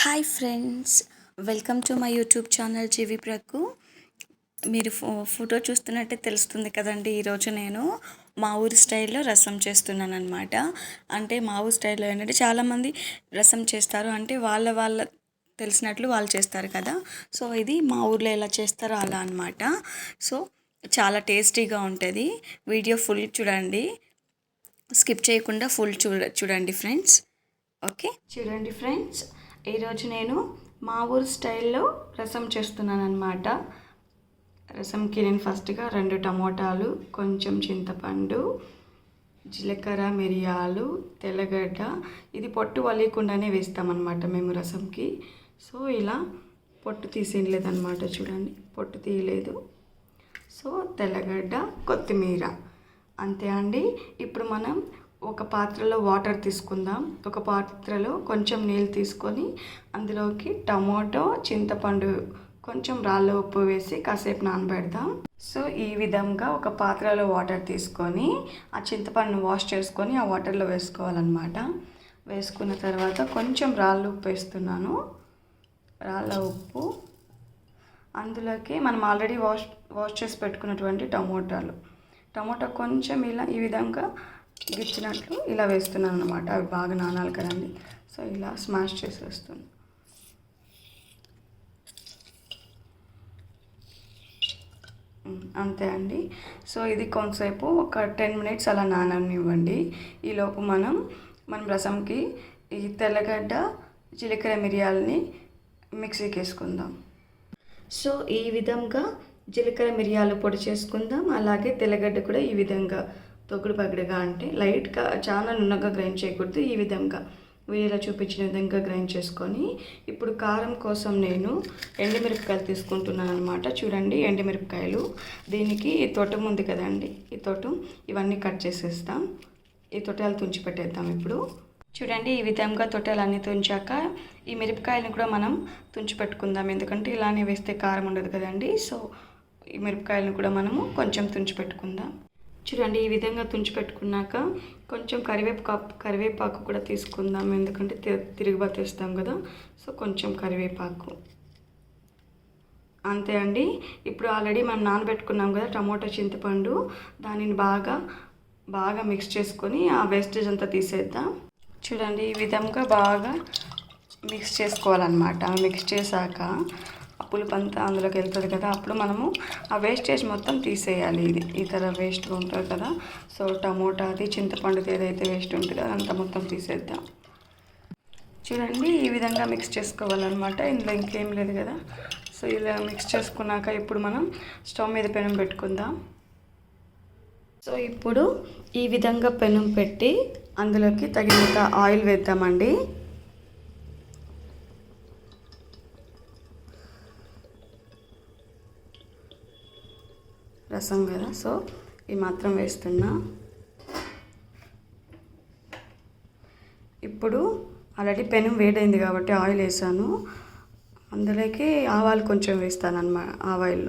Hi friends welcome to my YouTube channel జీవి ప్రక్కు మీరు ఫో ఫోటో చూస్తున్నట్టే తెలుస్తుంది కదండి ఈరోజు నేను మా ఊరి స్టైల్లో రసం చేస్తున్నాను అనమాట అంటే మా ఊరి స్టైల్లో ఏంటంటే చాలామంది రసం చేస్తారు అంటే వాళ్ళ వాళ్ళ తెలిసినట్లు వాళ్ళు చేస్తారు కదా. సో ఇది మా ఊర్లో ఎలా చేస్తారో అలా అనమాట సో చాలా టేస్టీగా ఉంటుంది. వీడియో ఫుల్ చూడండి. స్కిప్ చేయకుండా ఫుల్ చూడ చూడండి ఫ్రెండ్స్. ఓకే? చూడండి ఫ్రెండ్స్. ఈరోజు నేను మా ఊరు స్టైల్లో రసం చేస్తున్నాను అనమాట రసంకి నేను ఫస్ట్గా రెండు టమోటాలు కొంచెం చింతపండు జీలకర్ర మిరియాలు తెల్లగడ్డ. ఇది పొట్టు వలియకుండానే వేస్తామన్నమాట మేము రసంకి. సో ఇలా పొట్టు తీసేయలేదన్నమాట చూడండి పొట్టు తీయలేదు. సో తెల్లగడ్డ కొత్తిమీర. అంతే అండి. ఇప్పుడు మనం ఒక పాత్రలో వాటర్ తీసుకుందాం. ఒక పాత్రలో కొంచెం నీళ్ళు తీసుకొని అందులోకి టమోటో చింతపండు కొంచెం రాళ్ళ ఉప్పు వేసి కాసేపు నానబెడదాం. సో ఈ విధంగా ఒక పాత్రలో వాటర్ తీసుకొని ఆ చింతపండును వాష్ చేసుకొని ఆ వాటర్లో వేసుకోవాలన్నమాట. వేసుకున్న తర్వాత కొంచెం రాళ్ళ ఉప్పు వేస్తున్నాను. రాళ్ళ ఉప్పు. అందులోకి మనం ఆల్రెడీ వాష్ వాష్ చేసి పెట్టుకున్నటువంటి టమోటాలు. టమోటా కొంచెం ఇలా ఈ విధంగా గిచ్చినట్లు ఇలా వేస్తున్నాను అనమాట అవి బాగా నానాలి కదండి. సో ఇలా స్మాష్ చేసి అంతే అండి. సో ఇది కొంతసేపు ఒక టెన్ మినిట్స్ అలా నాననివ్వండి. ఈలోపు మనం మనం రసంకి ఈ తెల్లగడ్డ జీలకర్ర మిరియాలని మిక్సీకి వేసుకుందాం. సో ఈ విధంగా జీలకర్ర మిరియాలు పొడి చేసుకుందాం. అలాగే తెల్లగడ్డ కూడా ఈ విధంగా తొగుడు పగడగా అంటే లైట్గా చాలా నున్నగా గ్రైండ్ చేయకూడదు ఈ విధంగా. వీడియోలో చూపించిన విధంగా గ్రైండ్ చేసుకొని ఇప్పుడు కారం కోసం నేను ఎండుమిరపకాయలు తీసుకుంటున్నాను అనమాట చూడండి ఎండుమిరపకాయలు. దీనికి ఈ తోటం ఉంది కదండి ఈ తోటం. ఇవన్నీ కట్ చేసేస్తాం. ఈ తొట్టాలు తుంచి పెట్టేద్దాం ఇప్పుడు. చూడండి ఈ విధంగా తొట్టాలు అన్నీ తుంచాక ఈ మిరపకాయలను కూడా మనం తుంచి పెట్టుకుందాం. ఎందుకంటే ఇలానే వేస్తే కారం ఉండదు కదండి. సో ఈ మిరపకాయలను కూడా మనము కొంచెం తుంచి పెట్టుకుందాం. చూడండి ఈ విధంగా తుంచి పెట్టుకున్నాక కొంచెం కరివేపాకు కరివేపాకు కూడా తీసుకుందాం. ఎందుకంటే తిరుగుబాటు వేస్తాం కదా. సో కొంచెం కరివేపాకు. అంతే అండి. ఇప్పుడు ఆల్రెడీ మనం నానబెట్టుకున్నాం కదా టమోటా చింతపండు. దానిని బాగా బాగా మిక్స్ చేసుకొని ఆ వేస్టేజ్ అంతా తీసేద్దాం. చూడండి ఈ విధంగా బాగా మిక్స్ చేసుకోవాలన్నమాట. మిక్స్ చేశాక పులుపు అంతా అందులోకి వెళ్తుంది కదా అప్పుడు మనము ఆ వేస్టేజ్ మొత్తం తీసేయాలి ఇది. ఇతర వేస్ట్ ఉంటుంది కదా సో టమోటాది చింతపండుది ఏదైతే వేస్ట్ ఉంటుందో అదంతా మొత్తం తీసేద్దాం. చూడండి ఈ విధంగా మిక్స్ చేసుకోవాలన్నమాట. ఇందులో ఇంకేం లేదు కదా. సో ఇలా మిక్స్ చేసుకున్నాక ఇప్పుడు మనం స్టవ్ మీద పెనం పెట్టుకుందాం. సో ఇప్పుడు ఈ విధంగా పెనం పెట్టి అందులోకి తగినంత ఆయిల్ వేద్దామండి. రసం కదా. సో ఈ మాత్రం వేస్తున్నా. ఇప్పుడు ఆల్రెడీ పెనం వేడైంది కాబట్టి ఆయిల్ వేసాను. అందులోకి ఆవాలు కొంచెం వేస్తాను అన్నమాట ఆవాయిల్.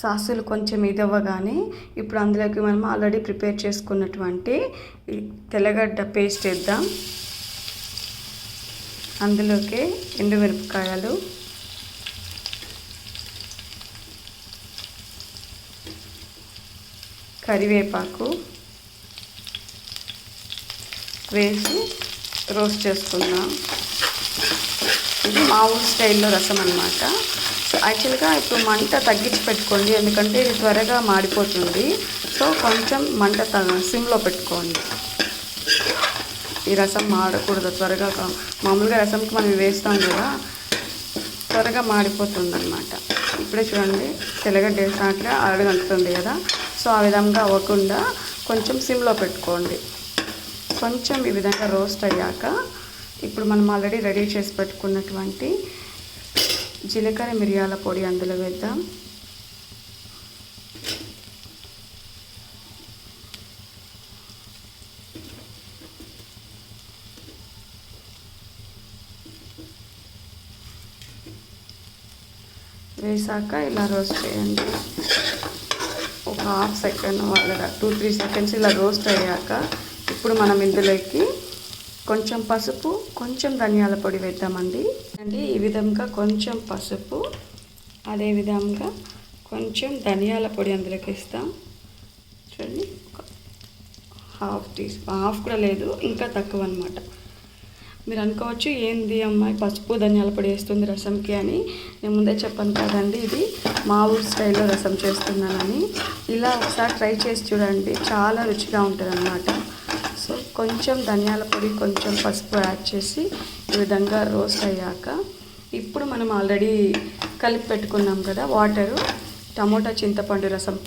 సాసులు కొంచెం ఇదవ్వగానే ఇప్పుడు అందులోకి మనం ఆల్రెడీ ప్రిపేర్ చేసుకున్నటువంటి తెల్లగడ్డ పేస్ట్ వేద్దాం. అందులోకి ఎండుమిరపకాయలు. కరివేపాకు వేసి రోస్ట్ చేసుకుందాం. ఇది మా ఊరు స్టైల్లో రసం అనమాట సో యాక్చువల్గా ఇప్పుడు మంట తగ్గించి పెట్టుకోండి. ఎందుకంటే ఇది త్వరగా మాడిపోతుంది. సో కొంచెం మంట సిమ్లో పెట్టుకోండి. ఈ రసం మాడకూడదు త్వరగా. మామూలుగా రసంకి మనం వేస్తాం కదా త్వరగా మాడిపోతుంది అనమాట ఇప్పుడే చూడండి తెల్లగడ్డ వేసినట్లే అడుగంటుతుంది కదా. సో ఆ విధంగా అవ్వకుండా కొంచెం సిమ్లో పెట్టుకోండి. కొంచెం ఈ విధంగా రోస్ట్ అయ్యాక ఇప్పుడు మనం ఆల్రెడీ రెడీ చేసి పెట్టుకున్నటువంటి జీలకర్ర మిరియాల పొడి అందులో వేద్దాం. వేసాక ఇలా రోస్ట్ చేయండి. హాఫ్ సెకండ్ వాళ్ళ టూ త్రీ సెకండ్స్ ఇలా రోస్ట్ అయ్యాక ఇప్పుడు మనం ఇందులోకి కొంచెం పసుపు కొంచెం ధనియాల పొడి వేద్దామండి. అండి ఈ విధంగా కొంచెం పసుపు అదే విధంగా కొంచెం ధనియాల పొడి అందులోకి ఇస్తాం చూడండి హాఫ్ టీ హాఫ్ కూడా లేదు ఇంకా తక్కువ అనమాట మీరు అనుకోవచ్చు ఏంది అమ్మాయి పసుపు ధనియాల పొడి వేస్తుంది రసంకి అని. నేను ముందే చెప్పాను కదండి ఇది. మా ఊరు స్టైల్లో రసం చేస్తున్నానని. ఇలా ఒకసారి ట్రై చేసి చూడండి. చాలా రుచిగా ఉంటుంది అన్నమాట సో కొంచెం ధనియాల పొడి కొంచెం పసుపు యాడ్ చేసి ఈ విధంగా రోస్ట్ అయ్యాక ఇప్పుడు మనం ఆల్రెడీ కలిపి పెట్టుకున్నాం కదా వాటరు. టమోటా చింతపండు రసం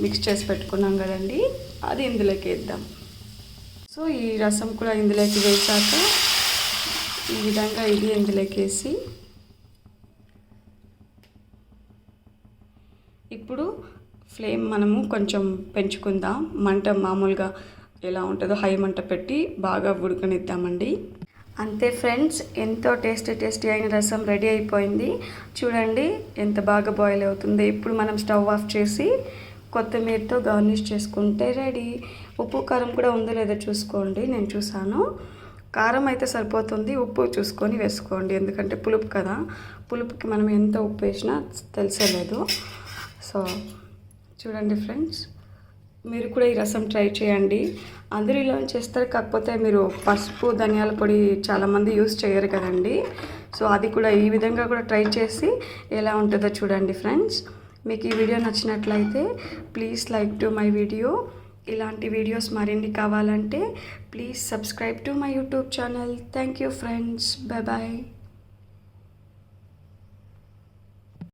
మిక్స్ చేసి పెట్టుకున్నాం కదండి. అది ఇందులోకి వేద్దాం. సో ఈ రసం కూడా ఇందులోకి వేసాక ఈ విధంగా ఇది ఇందులోకి ఇప్పుడు ఫ్లేమ్ మనము కొంచెం పెంచుకుందాం. మంట మామూలుగా ఎలా ఉంటుందో హై మంట పెట్టి బాగా ఉడకనిద్దామండి. అంతే ఫ్రెండ్స్ ఎంతో టేస్టీ టేస్టీ అయిన రసం రెడీ అయిపోయింది. చూడండి ఎంత బాగా బాయిల్ అవుతుంది. ఇప్పుడు మనం స్టవ్ ఆఫ్ చేసి కొత్తిమీరతో గార్నిష్ చేసుకుంటే రెడీ. ఉప్పు కారం కూడా ఉందో లేదో చూసుకోండి నేను చూసాను. కారం అయితే సరిపోతుంది. ఉప్పు చూసుకొని వేసుకోండి. ఎందుకంటే పులుపు కదా. పులుపుకి మనం ఎంత ఉప్పు వేసినా తెలిసేలేదు. సో చూడండి ఫ్రెండ్స్. మీరు కూడా ఈ రసం ట్రై చేయండి. అందరూ ఇలా చేస్తారు. కాకపోతే మీరు పసుపు ధనియాల పొడి చాలామంది యూస్ చేయరు కదండి. సో అది కూడా ఈ విధంగా కూడా ట్రై చేసి ఎలా ఉంటుందో చూడండి ఫ్రెండ్స్. మీకు ఈ వీడియో నచ్చినట్లయితే please like to my video. ఇలాంటి వీడియోస్ మరిన్ని కావాలంటే please subscribe to my YouTube channel thank you friends bye bye